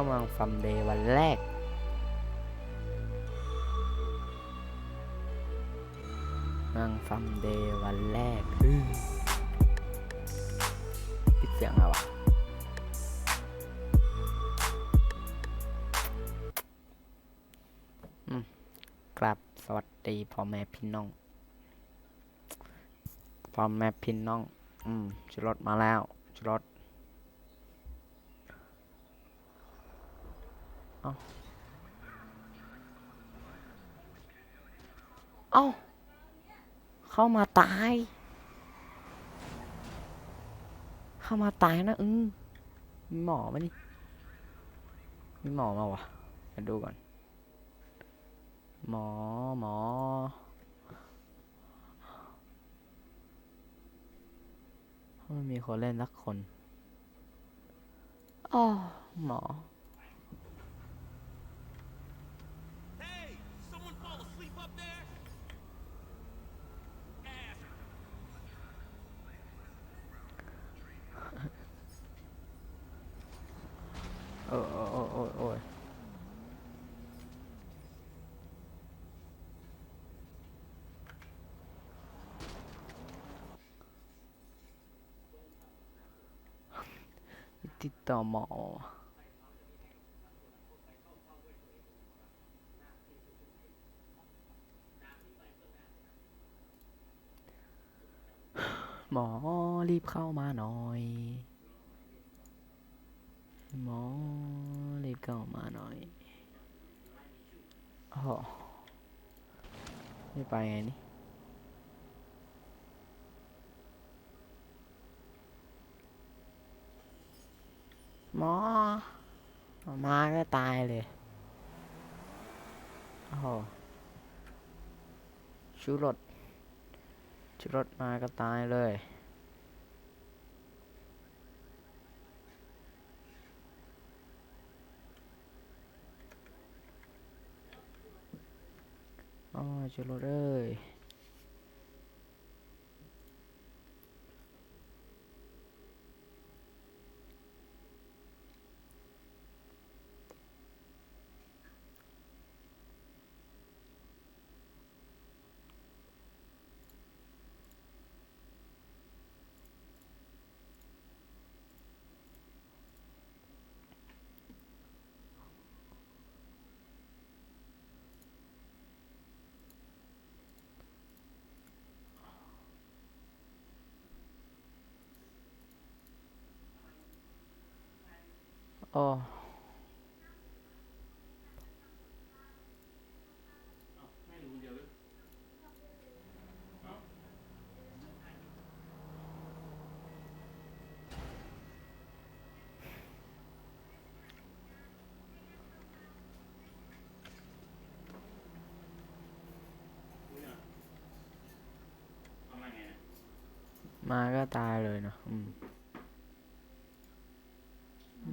มาวเมืองฟัมเดย์วันแรกมืองฟัมเดย์วันแรกปิดเสียงเอาวะอืมกราบสวัสดีพ่อแม่พี่น้อง พ่อแม่พี่น้อง อืมชุดรถมาแล้วชุดรถ เอ้าเอ้าเข้ามาตาย เข้ามาตายนะอืมมีหมอมานี่มีหมอมาวะมาดูก่อน หมอหมอไม่มีคนเล่นสักคนอ๋อหมอ Hey, someone fall asleep up there? Ass เออเออเออเออเออ ติดต่อหมอหมอรีบเข้ามาหน่อย หมอรีบเข้ามาหน่อยโอ้ไม่ไปไงนี่ หมอมาก็ตายเลย โอ้โหชูรถชูรถมาก็ตายเลยอ๋อชูรถเอ้ย โอ้มาก็ตายเลยเนอะอืม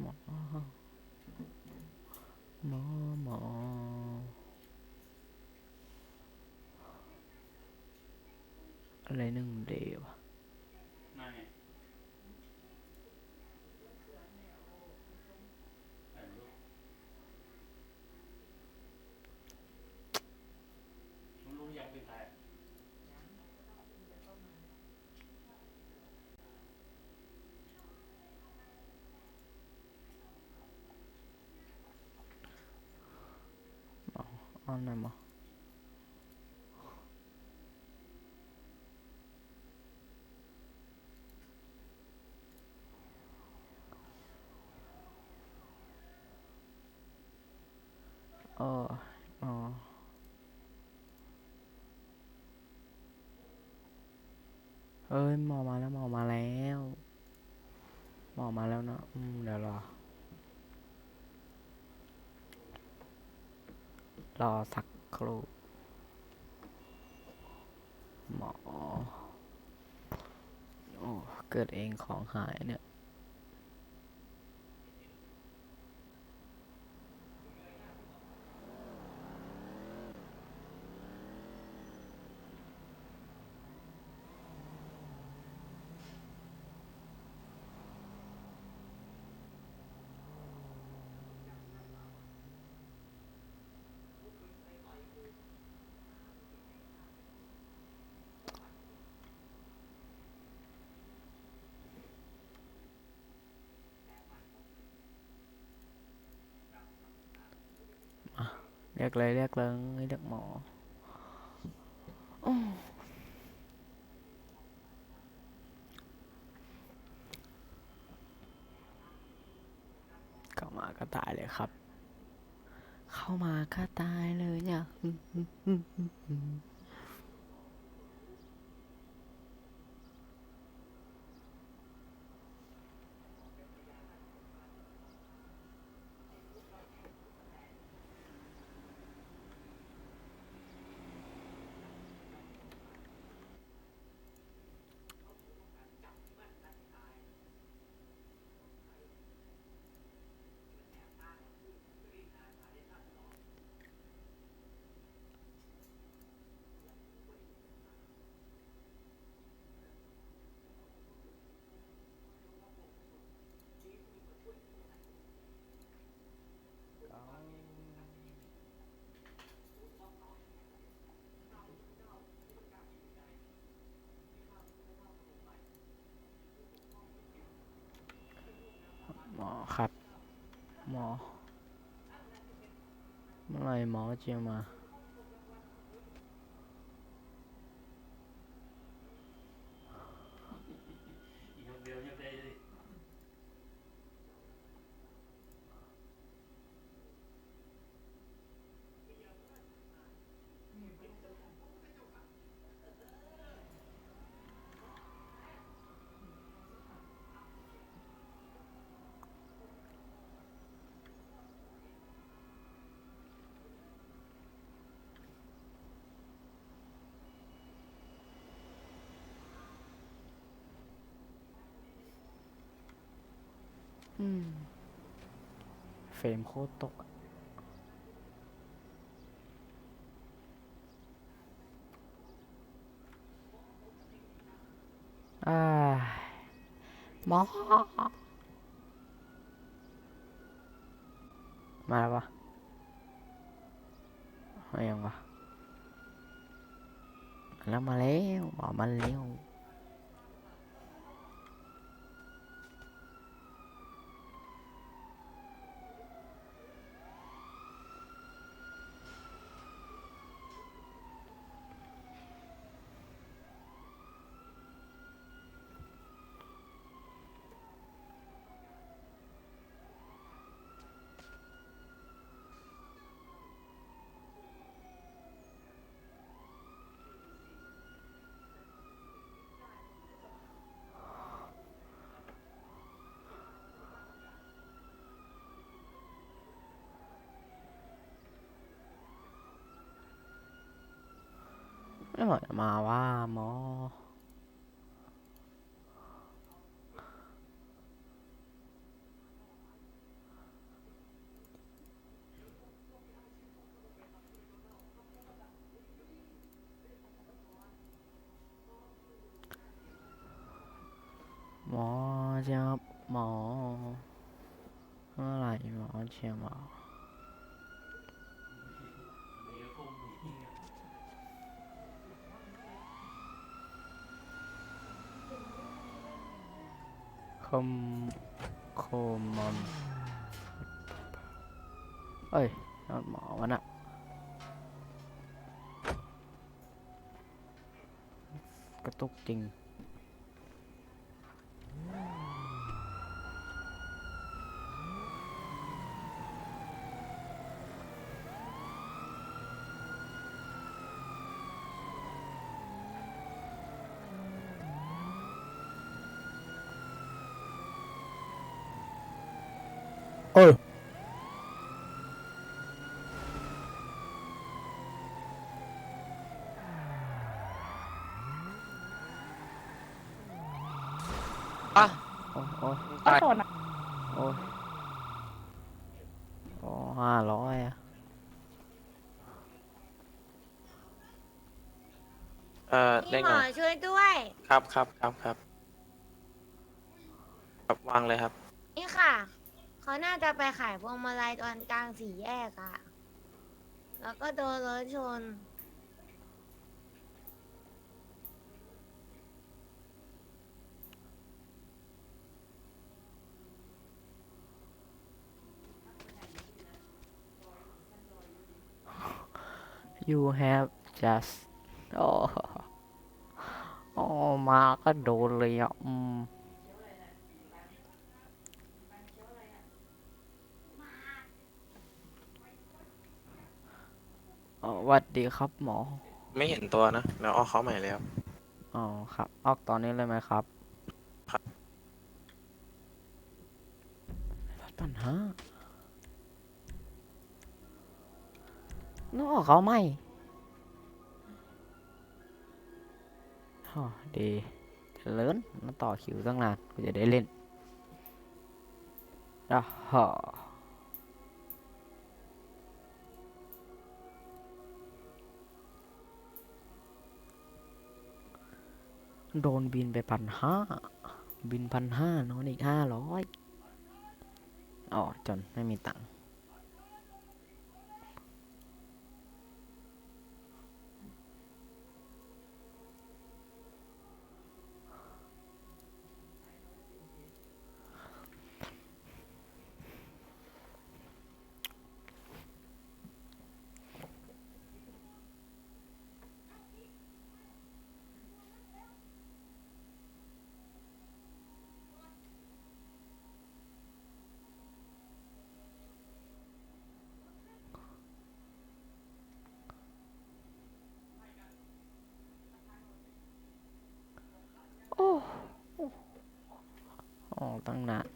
หมอ ห มอหมออะไรหนึ่งเดียวะ มาไงไหนลูกมึงรู้อยากเป็นใคร เอันไหนนหมอเอออ๋อเอ้ยหมอมาแล้วหมอมาแล้วหมอมาแล้วนะอืมเดี๋ยวรอ รอสักครู่หมอ โอ้ เกิดเองของหายเนี่ย เรียกเลยเรียกเลยเรียกหมออู้เข้ามาก็ตายเลยครับ เข้ามาก็ตายเลยเนี่ย หมอครับ หมอ เมื่อไหรหมอจะมา อีกคนเดียวยังได้เลย อืม เฟรมโคตรตกอะอ่าหมอ มาแล้วปะมายังวะมาแล้วมาแล้วหมอมาแล้ว ไม่หมอจะมาว่าหมอ หมอจะหมอเมื่อไหร่หมอจะมา เดี๋ยวคงมีเนี่ย ค มโคมอนเอ้ยนอนหมอมันอะกระตุกจริง เอออะโอ้โอ้ตายโอ้ยโอ้ห้าร้อยอะเอ่อพี่ได้หมไงอช่วยด้วย ครับครับครับครับครับวางเลยครับ นี่ค่ะ เขาน่าจะไปขายพวงมาลัยตอนกลางสี่แยกอะแล้วก็โดนรถชน you have just โอ้โอ้มาก็โดนเลยอะอืม อ๋อหวัดดีครับหมอ ไม่เห็นตัวนะแล้วเอาเขาใหม่แล้ว อ๋อครับ ออกตอนนี้เลยไหมครับครับรถปัญหาน้องออกเขาไหมอ๋อดีเจริญมาต่อคิวตั้งนานกูจะได้เล่นอะฮะ โดนบินไปพันห้าบินพันห้านอนอีกห้าร้อยอ๋อจนไม่มีตังค์ ตั้งนาน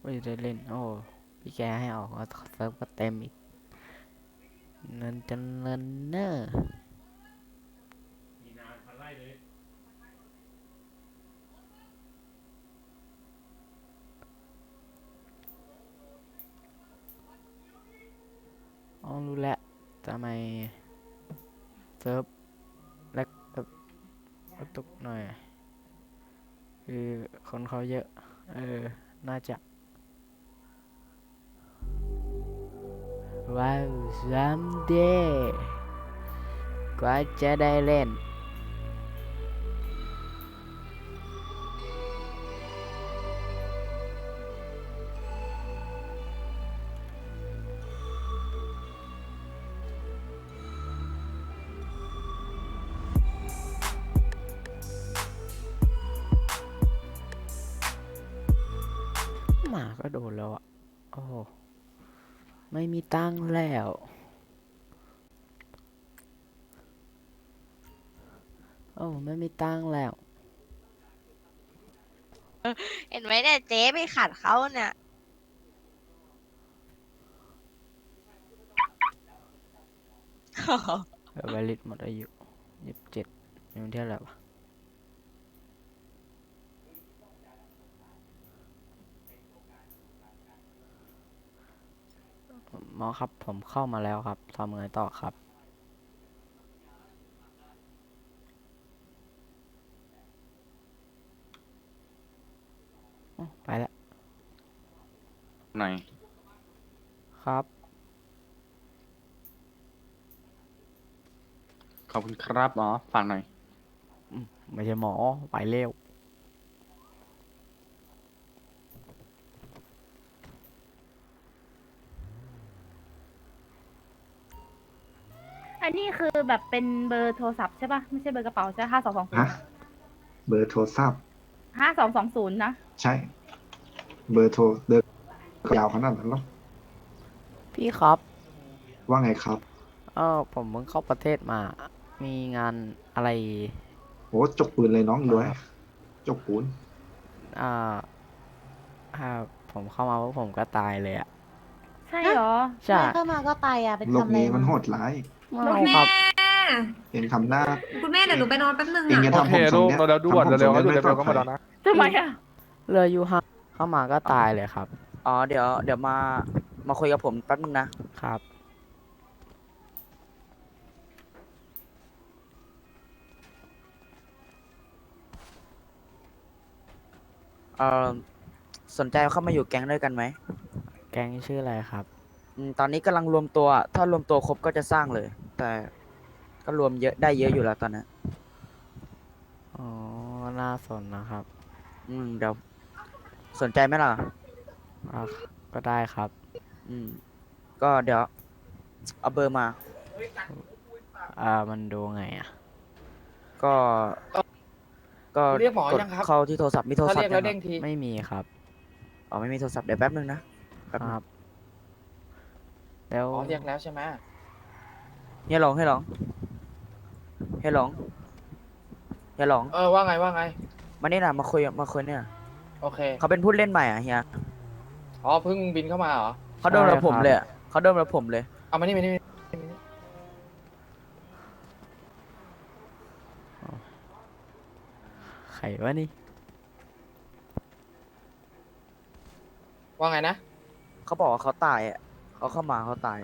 ไม่ได้เล่น โอ้พี่แกให้ออกก็เซิร์ฟก็เต็มอีกเงินจันเงินเนอร์มีนานพันไล่เลยอ๋อรู้แล้วทำไมเซิร์ฟแลกแบบ กระตุกหน่อย คือคนเขาเยอะ เออ น่าจะ ว้าวซัมเดย์กว่าจะได้เล่น ก็โดนแล้วอะ โอ้โหไม่มีตังค์แล้ว โอ้ไม่มีตังค์แล้ว เห็นไหมเนี่ยเจ๊ไม่ขัดเขาเนี่ยเออวาลิดหมดอายุยี่สิบเจ็ดมีวันที่อะไหรวะ หมอครับผมเข้ามาแล้วครับทำไงต่อครับอ๋อไปแล้วหน่อย ครับ ขอบคุณครับหมอฝากหน่อย ไม่ใช่หมอไปเร็ว แบบเป็นเบอร์โทรศัพท์ใช่ปะไม่ใช่เบอร์กระเป๋าใช่ห้าสองสองศูนฮะย์เบอร์โทรศัพท์ห้าสองสองศูนย์นะใช่ เบอร์โทรเดินยาวขนาดนั้นหรอพี่ครับว่าไงครับเออผมเพิ่งเข้าประเทศมา มีงานอะไร โอ้จกปืนเลยน้องด้วยจกปืนอ่าอ่าผมเข้ามาว่าผมก็ตายเลยอะใช่เหรอ ใช่เข้ามาก็ไปอะเป็นโลกทำอะไรนี้มันมาโหดร้ายไม่ครับ เห็นคำหน้า คุณแม่เดี๋ยวหนูไปนอนแป๊บนึงเองจะอะทำผมทรงเนี้ยโอเคลูกเราด่วนทำผมเร็วๆทรงก็นี้เดี๋ยวไม่เดี๋ยวก็มาปลอดแล้วนะ ทำไมอะ เรือยูฮะเข้ามาก็ตายเลยครับ อ๋อเดี๋ยวเดี๋ยวมามาคุยกับผมแป๊บนึงนะครับ เอ่อสนใจเข้ามาอยู่แก๊งด้วยกันไหมแก๊งชื่ออะไรครับ อืมตอนนี้กำลังรวมตัว ถ้ารวมตัวครบก็จะสร้างเลย แต่ ก็รวมเยอะได้เยอะอยู่แล้วตอนนี้อ๋อน่าสนนะครับอืมเดี๋ยวสนใจไหมล่ะ อะก็ได้ครับอืม ก็เดี๋ยว เอาเบอร์มา อ่ามันดูไงอะก็ ก็เรียกหมอกดยังครับ เข้าที่โทรศัพท์มีโทรถ้าศัพเรียท์กยัแล้วงเด้อะงทีไม่มีครับอ๋อไม่มีโทรศัพท์เดี๋ยวแป๊บนึงนะแป๊บคนึงรับ แล้วอ๋อเรียกแล้วใช่ไหมเฮียหลงเฮียหลง เฮียหลงเฮียหลงเออว่าไงว่าไง มานี่นะมาคุยมาคุยเนี่ยโอเคเขาเป็นผู้เล่นใหม่อะเฮียอ๋อเพิ่งบินเข้ามาเหรอเขาโดนกับผมเลยอะเขาโดนกับผมเลย เอามานี่มานี่มานี่ไขวะนี่ว่าไงนะเขาบอกว่าเขาตายอะเขาเข้ามาเขาตาย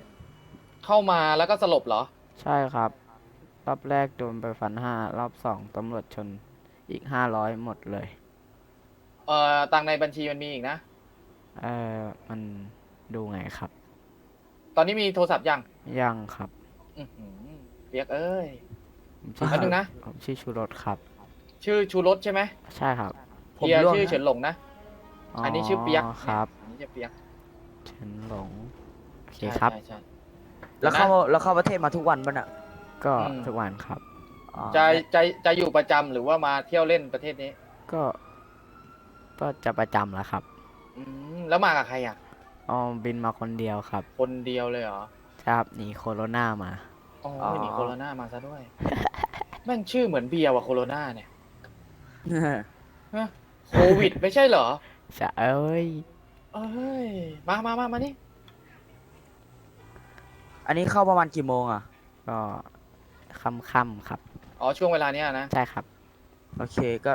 เข้ามาแล้วก็สลบเหรอ ใช่ครับ รอบแรกโดนไปฟันห้ารอบสองตำรวจชนอีกห้าร้อยหมดเลย เอ่อตังค์ในบัญชีมันมีอีกนะ เออมันดูไงครับ ตอนนี้มีโทรศัพท์ยังยังครับอื้อหือเปียกเอ้ย ผมชื่อแป๊บนึงนะ ผมชื่อชูรสครับ ชื่อชูรสใช่ไหมใช่ครับผมเฮียร่วงชื่อนะเฉินหลงนะ อันนี้ชื่อเปียกครับอันนี้ชื่อเปียกเฉินหลงโอเคใช่ครับใช่ใช่แล้วเข้าแล้วเข้าประเทศมาทุกวันป่ะน่ะ ก็อืม ทุกวันครับอ๋อจะจะจะอยู่ประจำหรือว่ามาเที่ยวเล่นประเทศนี้ ก็ ก็จะประจำแล้วครับอืมแล้วมากับใครอะ อ๋อบินมาคนเดียวครับคนเดียวเลยเหรอ ครับหนีโคโรนามา อ๋อไม่มีโคโรนามาซะด้วย แม่งชื่อเหมือนเบียร์ว่ะโคโรนาเนี่ยฮะโควิด ไม่ใช่เหรอ จะเอ้ย เอ้ย มามามามานี่อันนี้เข้าประมาณกี่โมงอะก็ ค่ำๆครับ อ๋อช่วงเวลาเนี้ยนะ ใช่ครับ โอเคก็